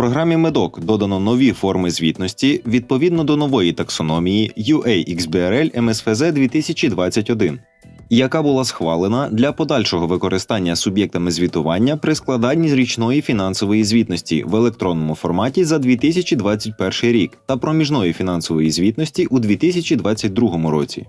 програмі Медок додано нові форми звітності відповідно до нової таксономії UA-XBRL MSFZ 2021, яка була схвалена для подальшого використання суб'єктами звітування при складанні річної фінансової звітності в електронному форматі за 2021 рік та проміжної фінансової звітності у 2022 році.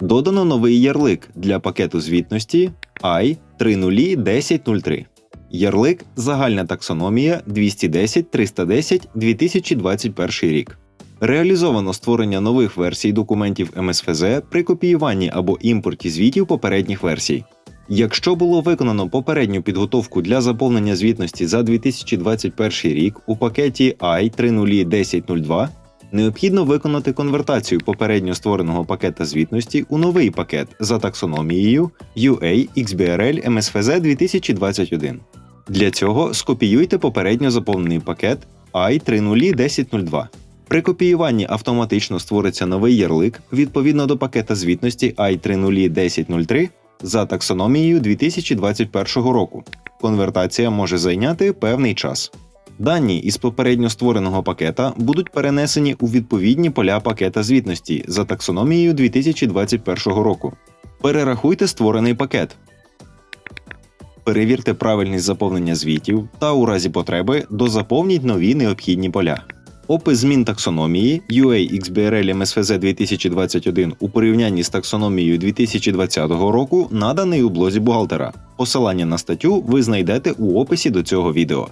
Додано новий ярлик для пакету звітності I 301003. Ярлик Загальна таксономія 210 310 2021 рік. Реалізовано створення нових версій документів МСФЗ при копіюванні або імпорті звітів попередніх версій. Якщо було виконано попередню підготовку для заповнення звітності за 2021 рік у пакеті I 301002, необхідно виконати конвертацію попередньо створеного пакета звітності у новий пакет за таксономією UA XBRL MSFZ 2021. Для цього скопіюйте попередньо заповнений пакет I 301002. При копіюванні автоматично створиться новий ярлик відповідно до пакета звітності I 301003 за таксономією 2021 року. Конвертація може зайняти певний час. Дані із попередньо створеного пакета будуть перенесені у відповідні поля пакета звітності за таксономією 2021 року. Перерахуйте створений пакет. Перевірте правильність заповнення звітів та у разі потреби дозаповніть нові необхідні поля. Опис змін таксономії UA XBRL MSFZ 2021 у порівнянні з таксономією 2020 року наданий у блозі бухгалтера. Посилання на статтю ви знайдете у описі до цього відео.